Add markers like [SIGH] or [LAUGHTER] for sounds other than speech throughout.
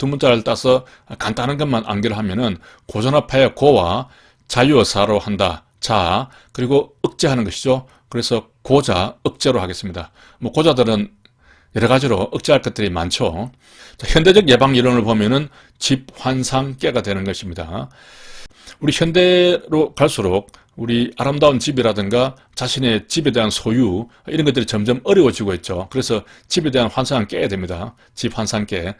두 문자를 따서 간단한 것만 암기를 하면은 고전화파의 고와 자유어사로 한다. 자, 그리고 억제하는 것이죠. 그래서 고자, 억제로 하겠습니다. 뭐 고자들은 여러 가지로 억제할 것들이 많죠. 자, 현대적 예방 이론을 보면은 집, 환상, 깨가 되는 것입니다. 우리 현대로 갈수록 우리 아름다운 집이라든가 자신의 집에 대한 소유 이런 것들이 점점 어려워지고 있죠. 그래서 집에 대한 환상을 깨야 됩니다. 집 환상 깨.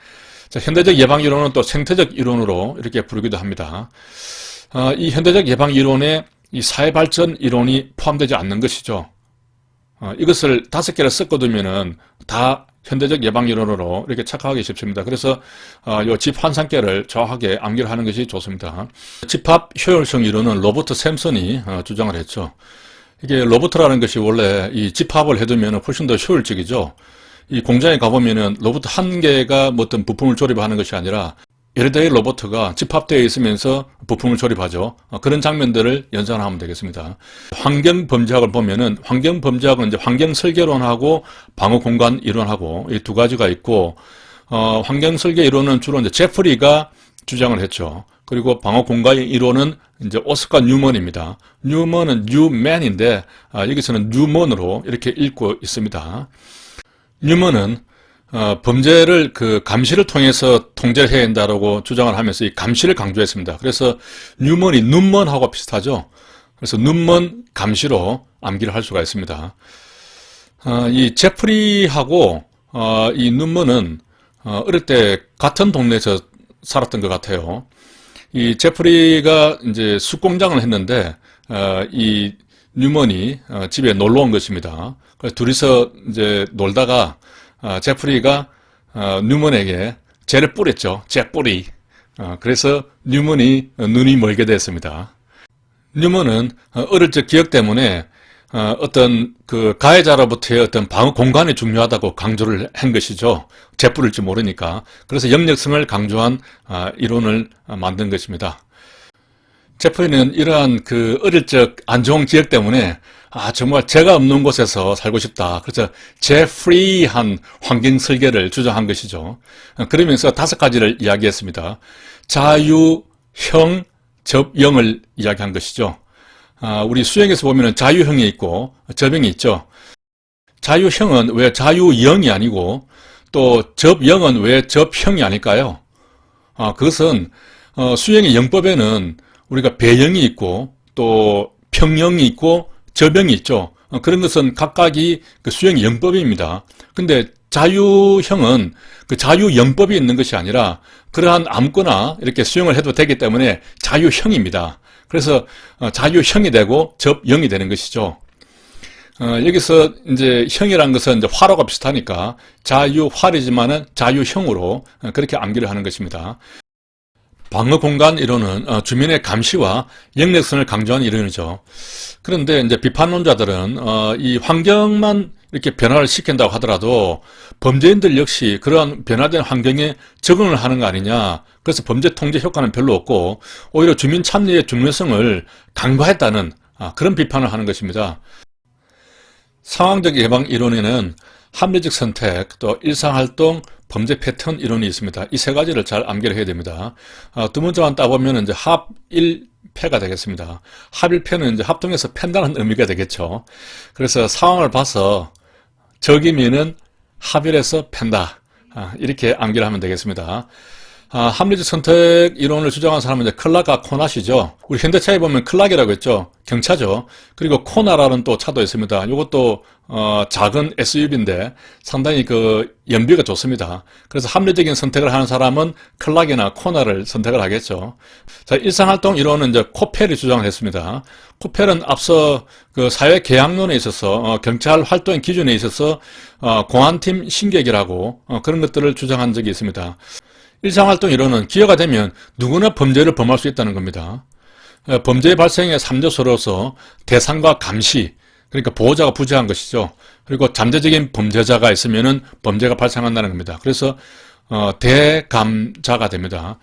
자, 현대적 예방 이론은 또 생태적 이론으로 이렇게 부르기도 합니다. 어, 이 현대적 예방 이론에 이 사회 발전 이론이 포함되지 않는 것이죠. 어, 이것을 다섯 개를 섞어두면은 다 현대적 예방 이론으로 이렇게 착각하기 쉽습니다. 그래서 어, 요집 환상계를 정확하게 암기를 하는 것이 좋습니다. 집합 효율성 이론은 로버트 샘슨이 어, 주장을 했죠. 이게 로버트라는 것이 원래 이 집합을 해두면 훨씬 더 효율적이죠. 이 공장에 가보면은 로봇 한 개가 뭐 어떤 부품을 조립하는 것이 아니라 여러 대의 로봇가 집합되어 있으면서 부품을 조립하죠. 어, 그런 장면들을 연상하면 되겠습니다. 환경 범죄학을 보면은 환경 범죄학은 이제 환경 설계론하고 방어 공간 이론하고 이 두 가지가 있고 어, 환경 설계 이론은 주로 이제 제프리가 주장을 했죠. 그리고 방어 공간 이론은 이제 오스카 뉴먼입니다. 뉴먼은 뉴맨인데 아, 여기서는 뉴먼으로 이렇게 읽고 있습니다. 뉴먼은 어, 범죄를 그 감시를 통해서 통제를 해야 한다라고 주장을 하면서 이 감시를 강조했습니다. 그래서 뉴먼이 눈먼하고 비슷하죠. 그래서 눈먼 감시로 암기를 할 수가 있습니다. 어, 이 제프리하고 어, 이 눈먼은 어, 어릴 때 같은 동네에서 살았던 것 같아요. 이 제프리가 이제 숯공장을 했는데 어, 이 뉴먼이 어, 집에 놀러 온 것입니다. 그래서 둘이서 이제 놀다가 어, 제프리가 어, 뉴먼에게 죄를 뿌렸죠. 죄 뿌리. 어, 그래서 뉴먼이 눈이 멀게 됐습니다. 뉴먼은 어, 어릴 적 기억 때문에 어, 어떤 그 가해자로부터의 어떤 방어 공간이 중요하다고 강조를 한 것이죠. 재뿌릴지 모르니까. 그래서 영역성을 강조한 아, 이론을 아, 만든 것입니다. 제프리는 이러한 그 어릴 적 안 좋은 기억 때문에 아 정말 죄가 없는 곳에서 살고 싶다. 그래서 제프리한 환경 설계를 주장한 것이죠. 그러면서 다섯 가지를 이야기했습니다. 자유 형, 접영을 이야기한 것이죠. 아, 우리 수행에서 보면 자유형이 있고 접영이 있죠. 자유형은 왜 자유영이 아니고 또 접영은 왜 접형이 아닐까요? 아, 그것은 어, 수행의 영법에는 우리가 배영이 있고 또 평영이 있고 저병이 있죠. 어, 그런 것은 각각이 그 수행 영법입니다. 근데 자유형은 그 자유영법이 있는 것이 아니라 그러한 아무거나 이렇게 수행을 해도 되기 때문에 자유형입니다. 그래서 어, 자유형이 되고 접영이 되는 것이죠. 어, 여기서 이제 형이란 것은 이제 화로가 비슷하니까 자유활이지만은 자유형으로 어, 그렇게 암기를 하는 것입니다. 방어 공간 이론은 어, 주민의 감시와 영역성을 강조하는 이론이죠. 그런데 이제 비판론자들은 어, 이 환경만 이렇게 변화를 시킨다고 하더라도 범죄인들 역시 그러한 변화된 환경에 적응을 하는 거 아니냐. 그래서 범죄 통제 효과는 별로 없고 오히려 주민 참여의 중요성을 강화했다는 아, 그런 비판을 하는 것입니다. 상황적 예방 이론에는 합리적 선택, 또 일상활동, 범죄 패턴 이론이 있습니다. 이 세 가지를 잘 암기를 해야 됩니다. 어, 두 문자만 따보면 이제 합 일 패가 되겠습니다. 합일패는 이제 합동해서 팬다는 의미가 되겠죠. 그래서 상황을 봐서 적이면은 합일해서 팬다. 아, 이렇게 암기를 하면 되겠습니다. 아, 합리적 선택 이론을 주장한 사람은 이제 클락과 코나시죠. 우리 현대차에 보면 클락이라고 했죠. 경차죠. 그리고 코나라는 또 차도 있습니다. 이것도 어, 작은 SUV인데 상당히 그 연비가 좋습니다. 그래서 합리적인 선택을 하는 사람은 클락이나 코나를 선택을 하겠죠. 자, 일상활동 이론은 이제 코펠이 주장을 했습니다. 코펠은 앞서 그 사회 계약론에 있어서 어, 경찰 활동 기준에 있어서 어, 공안팀 신객이라고 어, 그런 것들을 주장한 적이 있습니다. 일상활동 이론은 기회가 되면 누구나 범죄를 범할 수 있다는 겁니다. 어, 범죄 발생의 3요소로서 대상과 감시, 그러니까 보호자가 부재한 것이죠. 그리고 잠재적인 범죄자가 있으면 은 범죄가 발생한다는 겁니다. 그래서 어, 대감자가 됩니다.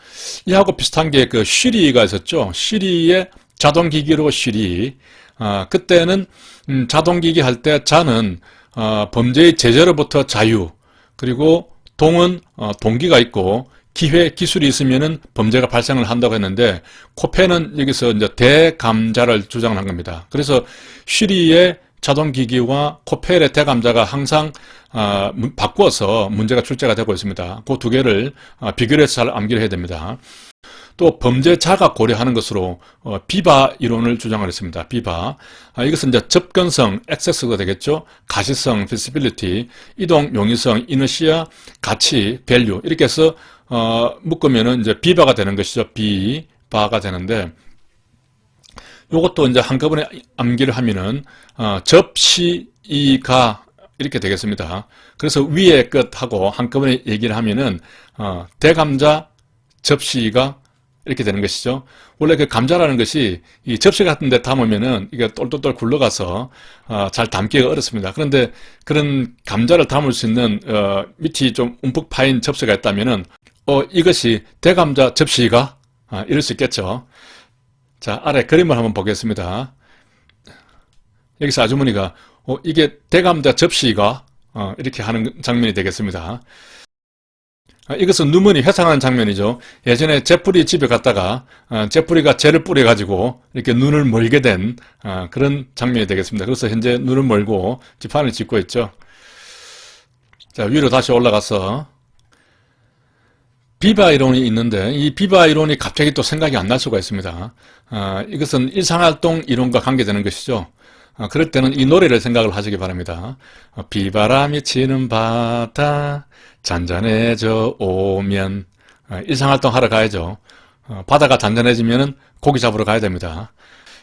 이하고 비슷한 게그 쉬리가 있었죠. 쉬리의 자동기기로 쉬리. 어, 그때는 음, 자동기기 할 때 자는 어, 범죄의 제재로부터 자유, 그리고 동은 어, 동기가 있고 기회 기술이 있으면은 범죄가 발생을 한다고 했는데 코페는 여기서 이제 대감자를 주장한 겁니다. 그래서 쉬리의 자동기기와 코펠의 대감자가 항상 아, 문- 바꾸어서 문제가 출제가 되고 있습니다. 그 두 개를 아, 비교를 해서 잘 암기를 해야 됩니다. 또 범죄자가 고려하는 것으로 어, 비바 이론을 주장을 했습니다. 비바 아, 이것은 이제 접근성, 액세스가 되겠죠. 가시성, feasibility, 이동, 용이성, 이너시아, 가치, value 이렇게 해서 어, 묶으면은 이제 비바가 되는 것이죠. 비바가 되는데 요것도 이제 한꺼번에 암기를 하면은 어, 접시 이가 이렇게 되겠습니다. 그래서 위에 끝하고 한꺼번에 얘기를 하면은 어, 대감자 접시가 이렇게 되는 것이죠. 원래 그 감자라는 것이 이 접시 같은 데 담으면은 이게 똘똘똘 굴러가서 어, 잘 담기가 어렵습니다. 그런데 그런 감자를 담을 수 있는 어, 밑이 좀 움푹 파인 접시가 있다면은 어, 이것이 대감자 접시가 아, 이럴 수 있겠죠. 자, 아래 그림을 한번 보겠습니다. 여기서 아주머니가 어, 이게 대감자 접시가 어, 이렇게 하는 장면이 되겠습니다. 아, 이것은 누먼이 회상하는 장면이죠. 예전에 제프리 집에 갔다가 어, 제프리가 젤을 뿌려가지고 이렇게 눈을 멀게 된 어, 그런 장면이 되겠습니다. 그래서 현재 눈을 멀고 지판을 짓고 있죠. 자, 위로 다시 올라가서 비바 이론이 있는데 이 비바 이론이 갑자기 또 생각이 안 날 수가 있습니다. 아, 이것은 일상활동 이론과 관계되는 것이죠. 아, 그럴 때는 이 노래를 생각을 하시기 바랍니다. 어, 비바람이 치는 바다 잔잔해져 오면 아, 일상활동 하러 가야죠. 어, 바다가 잔잔해지면 고기 잡으러 가야 됩니다.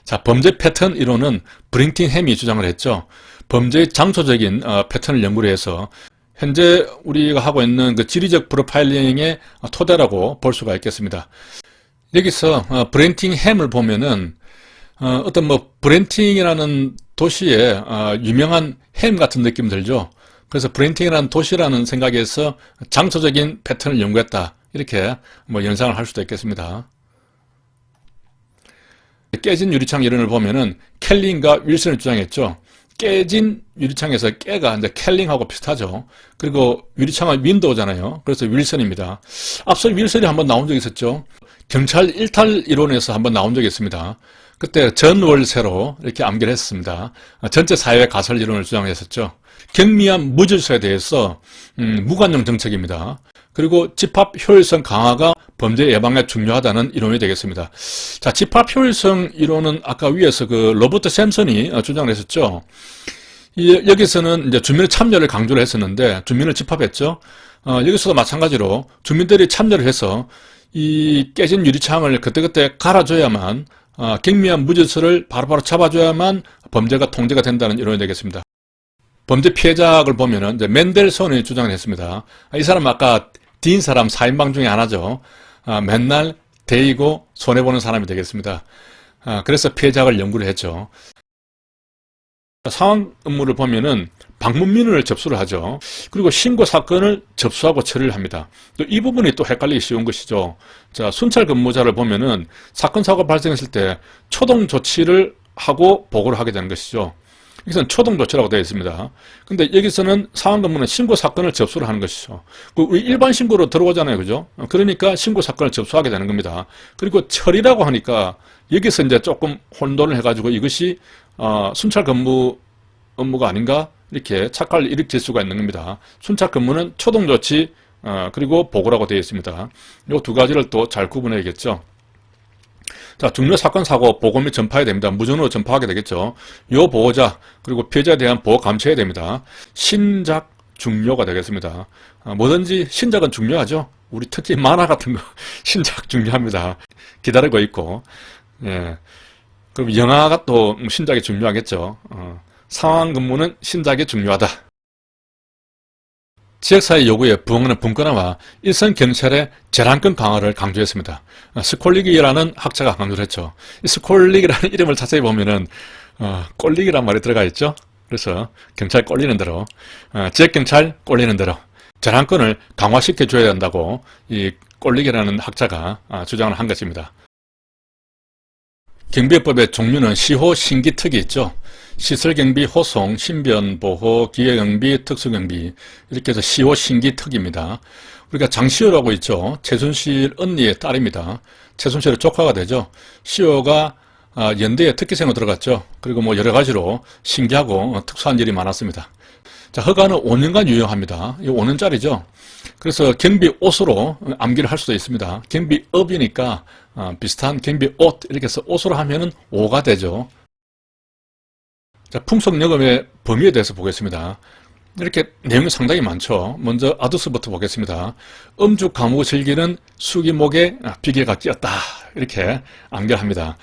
자, 범죄 패턴 이론은 브링팅 햄이 주장을 했죠. 범죄의 장소적인 어, 패턴을 연구를 해서 현재 우리가 하고 있는 그 지리적 프로파일링의 토대라고 볼 수가 있겠습니다. 여기서 어, 브렌팅햄을 보면은 어, 어떤 뭐 브렌팅이라는 도시에 어, 유명한 햄 같은 느낌 들죠. 그래서 브렌팅이라는 도시라는 생각에서 장소적인 패턴을 연구했다. 이렇게 뭐 연상을 할 수도 있겠습니다. 깨진 유리창 이론을 보면은 켈린과 윌슨을 주장했죠. 깨진 유리창에서 깨가 이제 켈링하고 비슷하죠. 그리고 유리창은 윈도우잖아요. 그래서 윌슨입니다. 앞서 윌슨이 한번 나온 적이 있었죠. 경찰 일탈 이론에서 한번 나온 적이 있습니다. 그때 전월세로 이렇게 암기를 했습니다. 전체 사회 가설 이론을 주장했었죠. 경미한 무질서에 대해서 음, 무관용 정책입니다. 그리고 집합 효율성 강화가 범죄 예방에 중요하다는 이론이 되겠습니다. 자, 집합 효율성 이론은 아까 위에서 그 로버트 샘슨이 어, 주장을 했었죠. 이, 여기서는 이제 주민의 참여를 강조를 했었는데 주민을 집합했죠. 어, 여기서도 마찬가지로 주민들이 참여를 해서 이 깨진 유리창을 그때그때 갈아줘야만 어, 경미한 무질서를 바로바로 잡아줘야만 범죄가 통제가 된다는 이론이 되겠습니다. 범죄 피해자를 보면은 이제 맨델손이 주장을 했습니다. 이 사람 아까 딘 사람 4인방 중에 하나죠. 아, 맨날 데이고 손해보는 사람이 되겠습니다. 아, 그래서 피해자를 연구를 했죠. 상황 업무를 보면은 방문민원을 접수를 하죠. 그리고 신고 사건을 접수하고 처리를 합니다. 또 이 부분이 또 헷갈리기 쉬운 것이죠. 자, 순찰 근무자를 보면은 사건 사고 발생했을 때 초동 조치를 하고 보고를 하게 되는 것이죠. 여기서는 초동 조치라고 되어 있습니다. 근데 여기서는 상황 근무는 신고 사건을 접수를 하는 것이죠. 그 일반 신고로 들어오잖아요. 그죠? 그러니까 신고 사건을 접수하게 되는 겁니다. 그리고 처리라고 하니까 여기서 이제 조금 혼돈을 해가지고 이것이 어, 순찰 근무 업무가 아닌가? 이렇게 착각을 일으킬 수가 있는 겁니다. 순찰 근무는 초동 조치, 어, 그리고 보고라고 되어 있습니다. 이 두 가지를 또 잘 구분해야겠죠. 자, 중요 사건 사고 보고 및 전파해야 됩니다. 무전으로 전파하게 되겠죠. 요 보호자 그리고 피해자에 대한 보호 감시해야 됩니다. 신작 중요가 되겠습니다. 아, 뭐든지 신작은 중요하죠. 우리 특히 만화 같은 거 [LAUGHS] 신작 중요합니다. 기다리고 있고 예. 그럼 영화가 또 신작이 중요하겠죠. 어, 상황 근무는 신작이 중요하다. 지역사회 요구에 부응하는 분권화와 일선 경찰의 재량권 강화를 강조했습니다. 어, 스콜릭이라는 학자가 강조를 했죠. 이 스콜릭이라는 [LAUGHS] 이름을 자세히 보면은 어, 꼴릭이란 말이 들어가 있죠. 그래서 경찰 꼴리는 대로 어, 지역 경찰 꼴리는 대로 재량권을 강화시켜 줘야 된다고 이 꼴릭이라는 학자가 아, 주장을 한 것입니다. 경비법의 종류는 시호, 신기, 특이 있죠. 시설경비, 호송, 신변보호, 기회경비, 특수경비 이렇게 해서 시호, 신기, 특입니다. 우리가 장시호라고 있죠. 최순실 언니의 딸입니다. 최순실의 조카가 되죠. 시호가 아, 연대에 특기생으로 들어갔죠. 그리고 뭐 여러 가지로 신기하고 어, 특수한 일이 많았습니다. 자, 허가는 5년간 유효합니다. 이 5년짜리죠. 그래서 경비 옷으로 암기를 할 수도 있습니다. 경비업이니까 어, 비슷한 경비옷 이렇게 해서 옷으로 하면은 5가 되죠. 자, 풍속요금의 범위에 대해서 보겠습니다. 이렇게 내용이 상당히 많죠. 먼저 아두스부터 보겠습니다. 음주 감옥을 즐기는 수기목에 비계가 끼었다. 이렇게 암결합니다.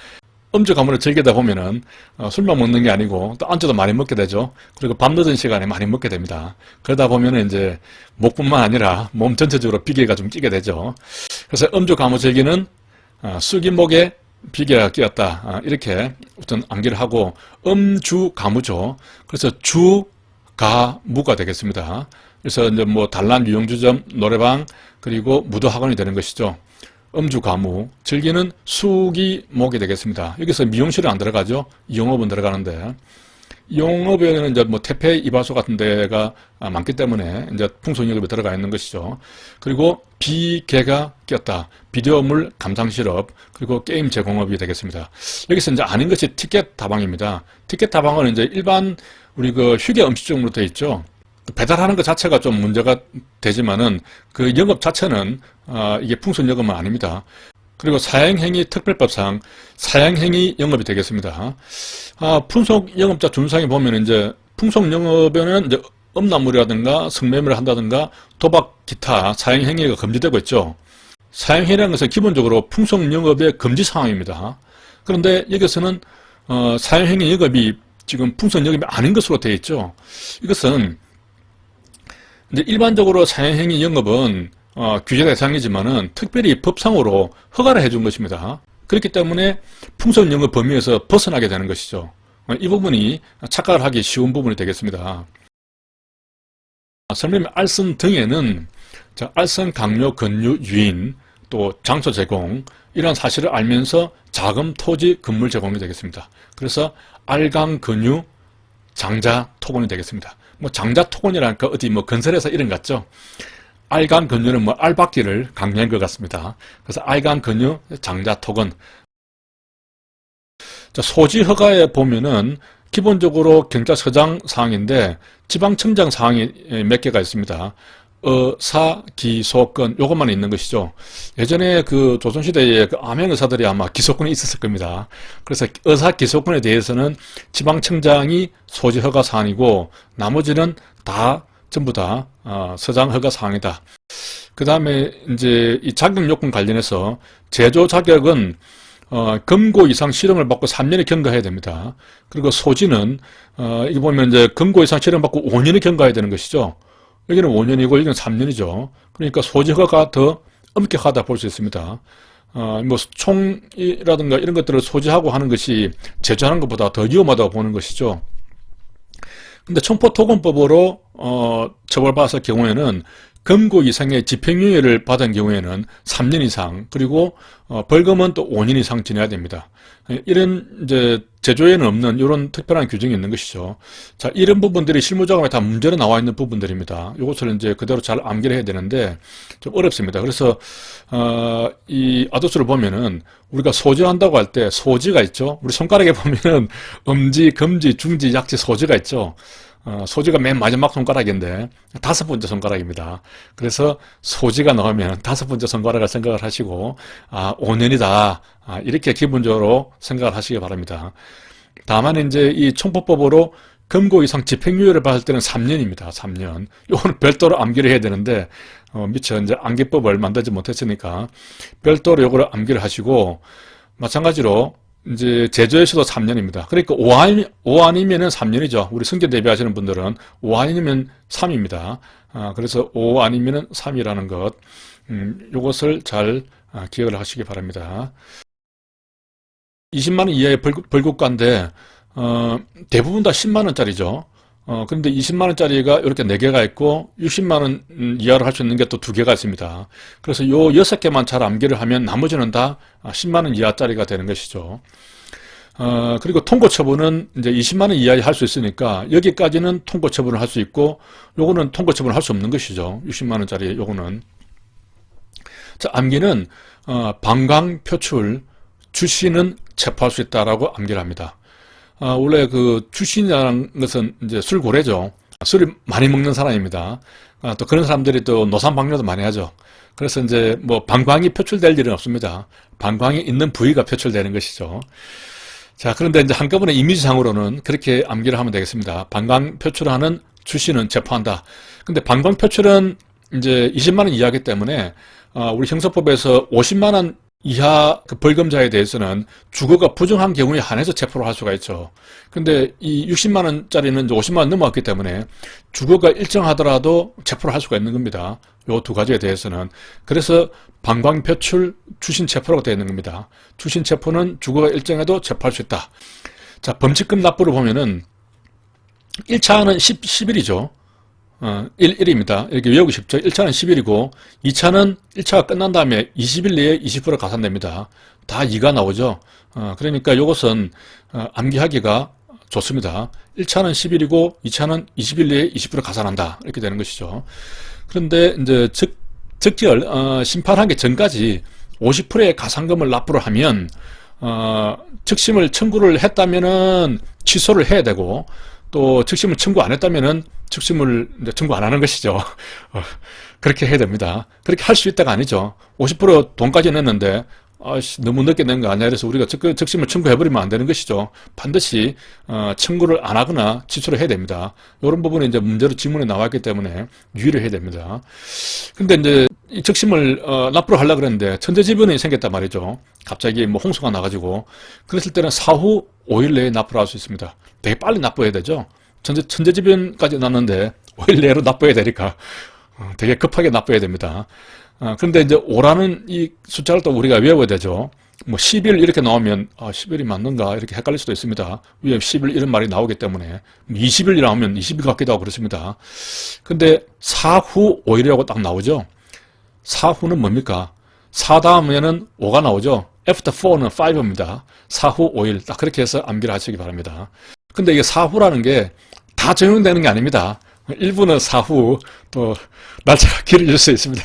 음주 가물을 즐기다 보면은 어, 술만 먹는 게 아니고 또 안주도 많이 먹게 되죠. 그리고 밤늦은 시간에 많이 먹게 됩니다. 그러다 보면은 이제 목뿐만 아니라 몸 전체적으로 비계가 좀 끼게 되죠. 그래서 음주 가물 즐기는 어, 수기목에 비계가 끼었다. 아, 이렇게 우선 암기를 하고 음주 가무죠. 그래서 주 가무가 되겠습니다. 그래서 이제 뭐 단란 유영주점 노래방 그리고 무도 학원이 되는 것이죠. 음주 가무 즐기는 수기 목이 되겠습니다. 여기서 미용실은 안 들어가죠. 영업은 들어가는데 영업에는 이제 뭐 태페 이발소 같은 데가 많기 때문에 이제 풍속영업에 들어가 있는 것이죠. 그리고 비계가 꼈다. 비디오물 감상 실업 그리고 게임 제공업이 되겠습니다. 여기서 이제 아는 것이 티켓 다방입니다. 티켓 다방은 이제 일반 우리 그 휴게 음식점으로 되어 있죠. 배달하는 것 자체가 좀 문제가 되지만은 그 영업 자체는 아, 이게 풍선 영업은 아닙니다. 그리고 사행행위 특별법상 사행행위 영업이 되겠습니다. 아, 풍속 영업자 준상에 보면 이제 풍속 영업에는 이제 음란물이라든가 성매매를 한다든가 도박 기타 사행행위가 금지되고 있죠. 사행행위라는 것은 기본적으로 풍속 영업의 금지 상황입니다. 그런데 여기서는 어, 사행행위 영업이 지금 풍속 영업이 아닌 것으로 되어 있죠. 이것은 이제 일반적으로 사행행위 영업은 어, 규제 대상이지만은 특별히 법상으로 허가를 해준 것입니다. 그렇기 때문에 풍선 영업 범위에서 벗어나게 되는 것이죠. 어, 이 부분이 착각을 하기 쉬운 부분이 되겠습니다. 설명 알선 등에는 자, 알선 강요 권유 유인 또 장소 제공 이런 사실을 알면서 자금 토지 건물 제공이 되겠습니다. 그래서 알강 권유 장자 토건이 되겠습니다. 뭐 장자 토건이라니까 어디 뭐 건설회사 이름 같죠? 알간 근유는 뭐 알박기를 강조한 것 같습니다. 그래서 알간 근유 장자 토건. 자, 소지 허가에 보면은 기본적으로 경찰서장 사항인데 지방청장 사항이 몇 개가 있습니다. 의사, 기소권 요것만 있는 것이죠. 예전에 그 조선시대에 그 암행 의사들이 아마 기소권이 있었을 겁니다. 그래서 의사 기소권에 대해서는 지방청장이 소지 허가 사항이고 나머지는 다 전부 다 어, 서장 허가 사항이다. 그 다음에 이제 이 자격 요건 관련해서 제조 자격은 어, 금고 이상 실험을 받고 3년을 경과해야 됩니다. 그리고 소지는 어, 이게 보면 이제 금고 이상 실험 받고 5년을 경과해야 되는 것이죠. 여기는 5년이고 여기는 3년이죠. 그러니까 소지허가 더 엄격하다 볼 수 있습니다. 어, 뭐 총이라든가 이런 것들을 소지하고 하는 것이 제조하는 것보다 더 위험하다고 보는 것이죠. 근데 청포토건법으로 어, 처벌받았을 경우에는 금고 이상의 집행유예를 받은 경우에는 3년 이상 그리고 어, 벌금은 또 5년 이상 지내야 됩니다. 이런 이제 제조에는 없는 이런 특별한 규정이 있는 것이죠. 자, 이런 부분들이 실무자금에 다 문제로 나와 있는 부분들입니다. 이것을 이제 그대로 잘 암기를 해야 되는데 좀 어렵습니다. 그래서 어, 이 아도스를 보면은 우리가 소지한다고 할 때 소지가 있죠. 우리 손가락에 [LAUGHS] 보면은 음지, 금지, 중지, 약지 소지가 있죠. 어, 소지가 맨 마지막 손가락인데 다섯 번째 손가락입니다. 그래서 소지가 나오면 다섯 번째 손가락을 생각을 하시고 아 5년이다 아, 이렇게 기본적으로 생각을 하시기 바랍니다. 다만 이제 이 총포법으로 금고 이상 집행유예를 받을 때는 3년입니다. 3년. 이거는 별도로 암기를 해야 되는데 어, 미처 이제 암기법을 만들지 못했으니까 별도로 이거를 암기를 하시고 마찬가지로 이제 제조에서도 3년입니다. 그러니까 5안, 5안이면은 3년이죠. 우리 성교 대비하시는 분들은 5안이면 3입니다. 아, 그래서 5안이면은 3이라는 것, 음, 요것을 잘 아, 기억을 하시기 바랍니다. 20만원 이하의 벌금, 벌금가인데, 어, 대부분 다 10만원짜리죠. 어, 그런데 20만원짜리가 이렇게 4개가 있고, 60만원 이하로 할 수 있는 게 또 2개가 있습니다. 그래서 요 6개만 잘 암기를 하면 나머지는 다 10만원 이하짜리가 되는 것이죠. 어, 그리고 통고 처분은 이제 20만원 이하에 할 수 있으니까, 여기까지는 통고 처분을 할 수 있고, 요거는 통고 처분을 할 수 없는 것이죠. 60만원짜리 요거는. 자, 암기는 어, 방광 표출 주신은 체포할 수 있다라고 암기를 합니다. 아, 원래 그 주신이라는 것은 이제 술고래죠. 술을 많이 먹는 사람입니다. 아, 또 그런 사람들이 또 노상방뇨도 많이 하죠. 그래서 이제 뭐 방광이 표출될 일은 없습니다. 방광이 있는 부위가 표출되는 것이죠. 자, 그런데 이제 한꺼번에 이미지상으로는 그렇게 암기를 하면 되겠습니다. 방광 표출하는 주신은 체포한다. 근데 방광 표출은 이제 20만 원 이하기 때문에 어, 우리 형사법에서 50만 원 이하 그 벌금자에 대해서는 주거가 부정한 경우에 한해서 체포를 할 수가 있죠. 근데 이 60만 원짜리는 이제 50만 원 넘어갔기 때문에 주거가 일정하더라도 체포를 할 수가 있는 겁니다. 요 두 가지에 대해서는. 그래서 방광 표출 주신 체포라고 되어 있는 겁니다. 주신 체포는 주거가 일정해도 체포할 수 있다. 자, 범칙금 납부를 보면은 1차는 10, 10일이죠. 어, 1, 1입니다. 이렇게 외우기 쉽죠. 1차는 10일이고, 2차는 1차가 끝난 다음에 20일 내에 20% 가산됩니다. 다 2가 나오죠. 어, 그러니까 이것은 어, 암기하기가 좋습니다. 1차는 10일이고, 2차는 20일 내에 20% 가산한다. 이렇게 되는 것이죠. 그런데 이제 즉, 즉결, 어, 심판하기 전까지 50%의 가산금을 납부를 하면, 어, 즉심을 청구를 했다면은 취소를 해야 되고, 또 즉심을 청구 안 했다면은 이제 청구 안 하는 것이죠. [LAUGHS] 어, 그렇게 해야 됩니다. 그렇게 할 수 있다가 아니죠. 50% 돈까지 냈는데 아씨 너무 늦게 낸 거 아니야. 그래서 우리가 즉, 즉심을 청구해버리면 안 되는 것이죠. 반드시 어, 청구를 안 하거나 취소를 해야 됩니다. 이런 부분이 이제 문제로 지문에 나와 있기 때문에 유의를 해야 됩니다. 근데 이제 이 즉심을 어, 납부를 하려 그랬는데 천재지변이 생겼단 말이죠. 갑자기 뭐 홍수가 나가지고 그랬을 때는 사후 5일 내에 납부를 할 수 있습니다. 되게 빨리 납부해야 되죠. 천재, 천재지변까지 났는데 5일 내로 납부해야 되니까 어, 되게 급하게 납부해야 됩니다. 어, 그런데 이제 5라는 이 숫자를 또 우리가 외워야 되죠. 뭐 10일 이렇게 나오면 아, 10일이 맞는가 이렇게 헷갈릴 수도 있습니다. 위에 10일 이런 말이 나오기 때문에 20일 나오면 20일 같기도 하고 그렇습니다. 근데 사후 5일이라고 딱 나오죠. 사후는 뭡니까? 4 다음에는 5가 나오죠. after 4는 5입니다. 사후 5일 딱 그렇게 해서 암기를 하시기 바랍니다. 근데 이게 사후라는 게 다 적용되는 게 아닙니다. 일부는 사후 또 날짜가 [LAUGHS] 길어질 수 있습니다.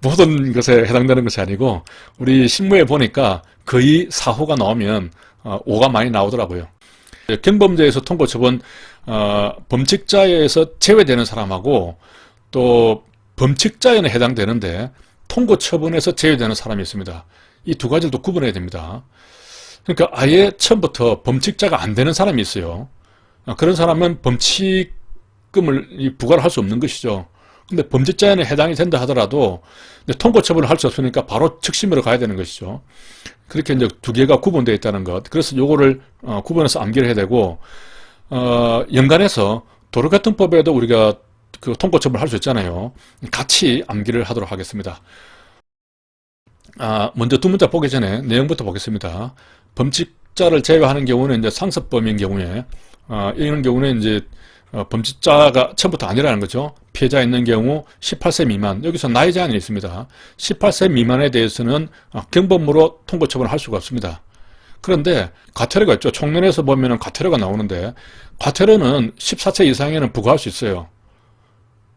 모든 것에 해당되는 것이 아니고 우리 신문에 보니까 거의 사후가 나오면 어, 5가 많이 나오더라고요. 경범죄에서 통고 처분 어, 범칙자에서 제외되는 사람하고 또 범칙자에는 해당되는데 통고 처분에서 제외되는 사람이 있습니다. 이 두 가지를 또 구분해야 됩니다. 그러니까 아예 처음부터 범칙자가 안 되는 사람이 있어요. 아, 그런 사람은 범칙 금을 부과를 할 수 없는 것이죠. 근데 범죄자에는 해당이 된다 하더라도 통고 처분을 할 수 없으니까 바로 즉심으로 가야 되는 것이죠. 그렇게 이제 두 개가 구분되어 있다는 것. 그래서 요거를 어, 구분해서 암기를 해야 되고 어, 연관해서 도로교통법에도 우리가 그 통고 처분을 할 수 있잖아요. 같이 암기를 하도록 하겠습니다. 아, 먼저 두 문자 보기 전에 내용부터 보겠습니다. 범칙자를 제외하는 경우는 이제 상습범인 경우에 어, 이런 경우는 이제 어, 범죄자가 처음부터 아니라는 거죠. 피해자 있는 경우 18세 미만 여기서 나이 제한이 있습니다. 18세 미만에 대해서는 어, 경범으로 통고 처분을 할 수가 없습니다. 그런데 과태료가 있죠. 총론에서 보면은 과태료가 나오는데 과태료는 14세 이상에는 부과할 수 있어요.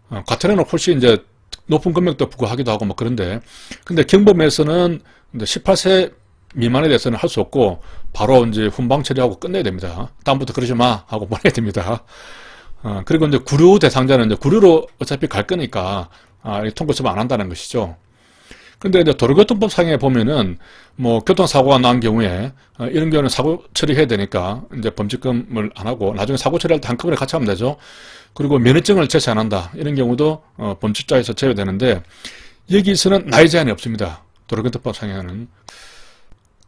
어, 과태료는 훨씬 이제 높은 금액도 부과하기도 하고 뭐 그런데 근데 경범에서는 이제 18세 미만에 대해서는 할 수 없고 바로 이제 훈방 처리하고 끝내야 됩니다. 다음부터 그러지 마 하고 [LAUGHS] 보내야 됩니다. 어, 그리고 이제 구류 대상자는 이제 구류로 어차피 갈 거니까 아, 통고 처분 안 한다는 것이죠. 근데 이제 도로교통법 상에 보면은 뭐 교통사고가 난 경우에 어, 이런 경우는 사고 처리해야 되니까 이제 범칙금을 안 하고 나중에 사고 처리할 때 한꺼번에 같이 하면 되죠. 그리고 면허증을 제시 안 한다 이런 경우도 어, 범칙자에서 제외되는데 여기서는 나이 제한이 없습니다. 도로교통법 상에는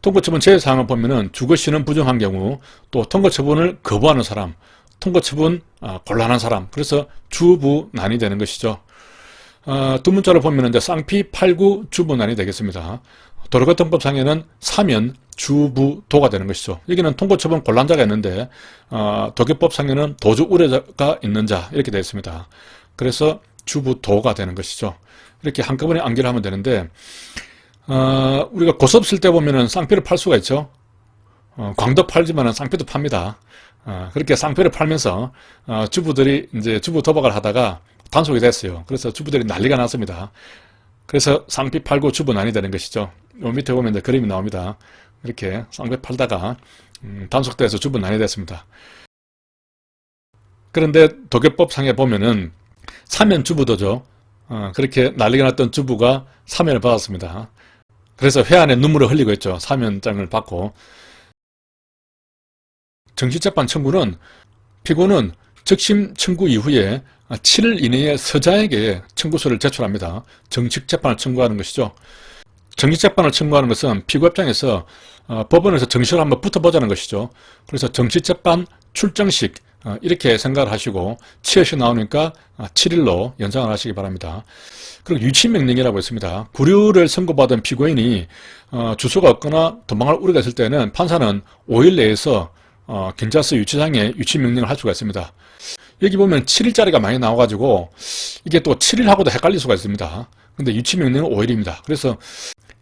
통고처분 제외 사항을 보면은 주거시는 부정한 경우 또 통고처분을 거부하는 사람 통고처분 어, 곤란한 사람 그래서 주부난이 되는 것이죠. 어, 두 문자를 보면 이제 쌍피 89 주부난이 되겠습니다. 도로교통법상에는 사면 주부도가 되는 것이죠. 여기는 통고처분 곤란자가 있는데 어, 도교법상에는 도주 우려자가 있는 자 이렇게 되어 있습니다. 그래서 주부도가 되는 것이죠. 이렇게 한꺼번에 암기를 하면 되는데 어, 우리가 고스톱 쓸때 보면은 쌍피를 팔 수가 있죠. 어, 광도 팔지만은 쌍피도 팝니다. 어, 그렇게 쌍피를 팔면서 어, 주부들이 이제 주부 도박을 하다가 단속이 됐어요. 그래서 주부들이 난리가 났습니다. 그래서 쌍피 팔고 주부 난이 되는 것이죠. 요 밑에 보면 이제 그림이 나옵니다. 이렇게 쌍피 팔다가 음, 단속돼서 주부 난이 됐습니다. 그런데 도교법상에 보면은 사면 주부도죠. 어, 그렇게 난리가 났던 주부가 사면을 받았습니다. 그래서 회안에 눈물을 흘리고 있죠. 사면장을 받고. 정치재판 청구는 피고는 즉심 청구 이후에 7일 이내에 서자에게 청구서를 제출합니다. 정식 재판을 청구하는 것이죠. 정식 재판을 청구하는 것은 피고 입장에서 어, 법원에서 정식을 한번 붙어보자는 것이죠. 그래서 정식 재판 출정식 어, 이렇게 생각을 하시고 치엇이 나오니까 7일로 연장을 하시기 바랍니다. 그리고 유치명령이라고 있습니다. 구류를 선고받은 피고인이 어, 주소가 없거나 도망을 우려가 있을 때는 판사는 5일 내에서 어, 경찰서 유치장에 유치 명령을 할 수가 있습니다. 여기 보면 7일짜리가 많이 나와가지고 이게 또 7일하고도 헷갈릴 수가 있습니다. 근데 유치 명령은 5일입니다. 그래서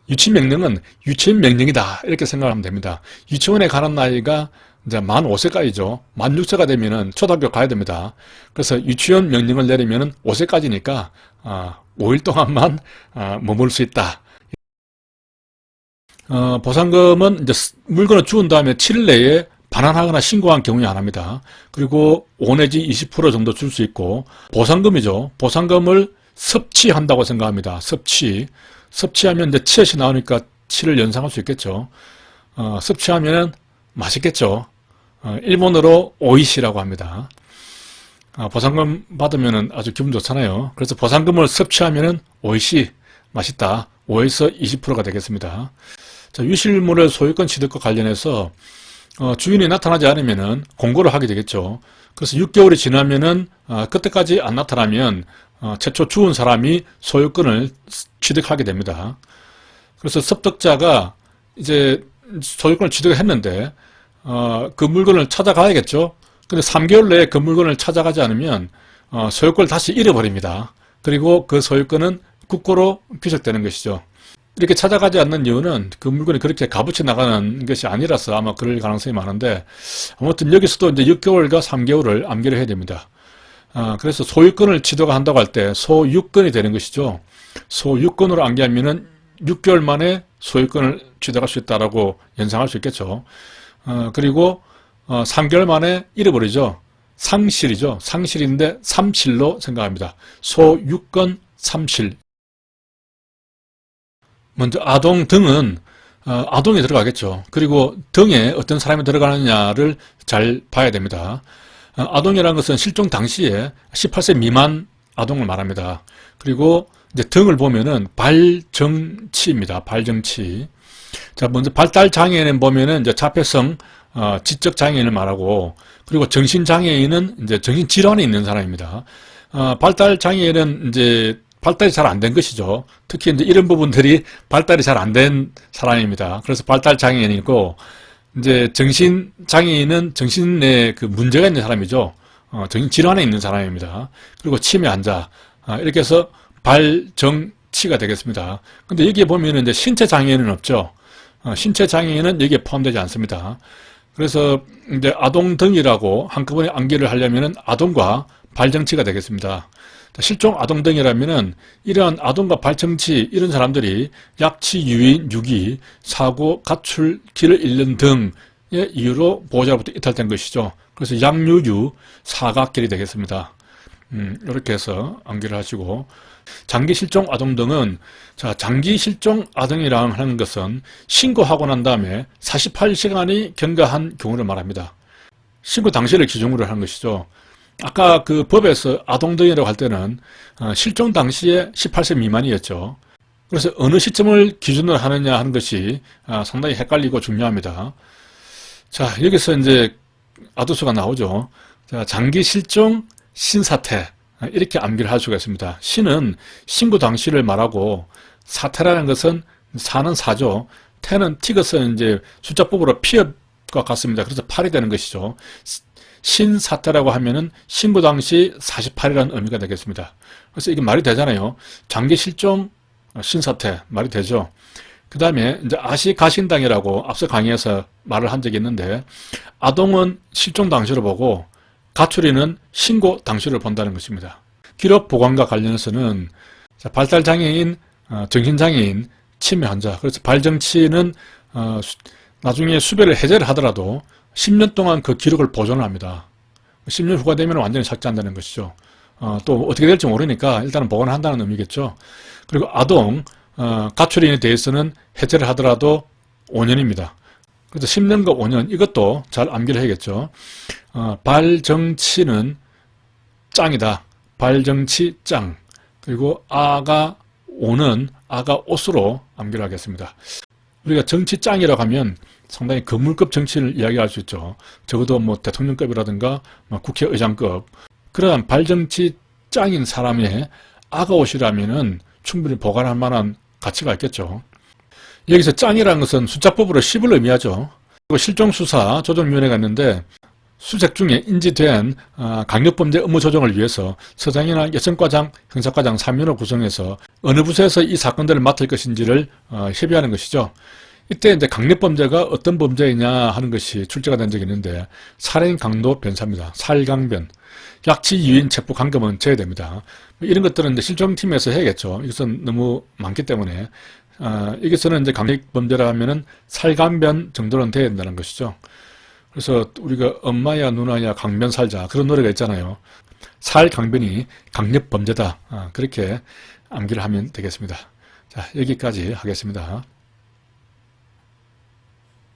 유치 명령은 유치명령이다 이렇게 생각하면 됩니다. 유치원에 가는 나이가 이제 만 5세까지죠. 만 6세가 되면은 초등학교 가야 됩니다. 그래서 유치원 명령을 내리면은 5세까지니까 아, 5일 동안만 아, 머물 수 있다. 어, 보상금은 이제 물건을 주운 다음에 7일 내에 반환하거나 신고한 경우에 안 합니다. 그리고 5 내지 20% 정도 줄 수 있고 보상금이죠. 보상금을 섭취한다고 생각합니다. 섭취. 섭취하면 이제 치엇이 나오니까 7을 연상할 수 있겠죠. 어, 섭취하면 맛있겠죠. 어, 일본어로 오이시라고 합니다. 어, 보상금 받으면 아주 기분 좋잖아요. 그래서 보상금을 섭취하면 오이시 맛있다. 5에서 20%가 되겠습니다. 자, 유실물의 소유권 취득과 관련해서 어, 주인이 나타나지 않으면 공고를 하게 되겠죠. 그래서 6개월이 지나면은 어, 그때까지 안 나타나면 어, 최초 주운 사람이 소유권을 취득하게 됩니다. 그래서 섭득자가 이제 소유권을 취득했는데 어, 그 물건을 찾아가야겠죠. 근데 3개월 내에 그 물건을 찾아가지 않으면 어, 소유권을 다시 잃어버립니다. 그리고 그 소유권은 국고로 귀속되는 것이죠. 이렇게 찾아가지 않는 이유는 그 물건이 그렇게 값어치 나가는 것이 아니라서 아마 그럴 가능성이 많은데 아무튼 여기서도 이제 6개월과 3개월을 암기를 해야 됩니다. 아, 그래서 소유권을 취득 한다고 할 때 소유권이 되는 것이죠. 소유권으로 암기하면은 6개월 만에 소유권을 취득할 수 있다라고 연상할 수 있겠죠. 어, 그리고 어, 3개월 만에 잃어버리죠. 상실이죠. 상실인데 삼실로 생각합니다. 소유권 삼실. 먼저 아동 등은 어, 아동이 들어가겠죠. 그리고 등에 어떤 사람이 들어가느냐를 잘 봐야 됩니다. 어, 아동이라는 것은 실종 당시에 18세 미만 아동을 말합니다. 그리고 이제 등을 보면은 발정치입니다. 발정치. 자, 먼저 발달 장애는 보면은 이제 자폐성 어, 지적 장애인을 말하고 그리고 정신 장애인은 이제 정신 질환이 있는 사람입니다. 어, 발달 장애인은 이제 발달이 잘 안 된 것이죠. 특히 이제 이런 부분들이 발달이 잘 안 된 사람입니다. 그래서 발달 장애인이고 이제 정신 장애인은 정신에 그 문제가 있는 사람이죠. 어, 정신 질환에 있는 사람입니다. 그리고 치매 환자 아, 이렇게 해서 발정치가 되겠습니다. 근데 여기에 보면 이제 신체 장애인은 없죠. 어, 신체 장애인은 여기에 포함되지 않습니다. 그래서 이제 아동 등이라고 한꺼번에 암기를 하려면은 아동과 발정치가 되겠습니다. 실종 아동 등이라면은 이러한 아동과 발정치 이런 사람들이 약치, 유인, 유기, 사고, 가출, 길을 잃는 등의 이유로 보호자로부터 이탈된 것이죠. 그래서 양유유 사각길이 되겠습니다. 음, 이렇게 해서 암기를 하시고 장기 실종 아동 등은 자 장기 실종 아동이랑 하는 것은 신고하고 난 다음에 48시간이 경과한 경우를 말합니다. 신고 당시를 기준으로 하는 것이죠. 아까 그 법에서 아동 등이라고 할 때는 어, 실종 당시에 18세 미만이었죠. 그래서 어느 시점을 기준으로 하느냐 하는 것이 아, 상당히 헷갈리고 중요합니다. 자 여기서 이제 아두수가 나오죠. 자, 장기 실종 신사태 이렇게 암기를 할 수가 있습니다. 신은 신고 당시를 말하고 사태라는 것은 사는 사죠. 태는 티것은 이제 숫자법으로 피업과 같습니다. 그래서 8이 되는 것이죠. 신사태라고 하면은 신고 당시 48이라는 의미가 되겠습니다. 그래서 이게 말이 되잖아요. 장기 실종 신사태 말이 되죠. 그 다음에 이제 아시 가신당이라고 앞서 강의에서 말을 한 적이 있는데 아동은 실종 당시로 보고 가출이는 신고 당시를 본다는 것입니다. 기록 보관과 관련해서는 발달 장애인 어, 정신 장애인, 치매 환자. 그래서 발정치는 어, 수- 나중에 수배를 해제를 하더라도 10년 동안 그 기록을 보존을 합니다. 10년 후가 되면 완전히 삭제한다는 것이죠. 어, 또 어떻게 될지 모르니까 일단은 보관을 한다는 의미겠죠. 그리고 아동, 어, 가출인에 대해서는 해제를 하더라도 5년입니다. 그래서 10년과 5년 이것도 잘 암기를 해야겠죠. 어, 발정치는 짱이다. 발정치 짱. 그리고 아가 오는 아가 옷으로 암기를 하겠습니다. 우리가 정치 짱이라고 하면 상당히 건물급 정치를 이야기할 수 있죠. 적어도 뭐 대통령급이라든가 뭐 국회의장급 그러한 발정치 짱인 사람의 아가 옷이라면은 충분히 보관할 만한 가치가 있겠죠. 여기서 짱이라는 것은 숫자법으로 10을 의미하죠. 그리고 실종수사 조정위원회가 있는데 수색 중에 인지된 아, 강력범죄 업무 조정을 위해서 서장이나 여성과장, 형사과장 3인을 구성해서 어느 부서에서 이 사건들을 맡을 것인지를 어, 협의하는 것이죠. 이때 이제 강력범죄가 어떤 범죄이냐 하는 것이 출제가 된 적이 있는데 살인 강도 변사입니다. 살강변. 약치 유인 체포 감금은 제외됩니다. 뭐 이런 것들은 이제 실종팀에서 해야겠죠. 이것은 너무 많기 때문에 아, 여기서는 이제 강력범죄라 하면은 살강변 정도는 돼야 된다는 것이죠. 그래서 우리가 엄마야 누나야 강변 살자 그런 노래가 있잖아요. 살 강변이 강력 범죄다. 아, 그렇게 암기를 하면 되겠습니다. 자, 여기까지 하겠습니다.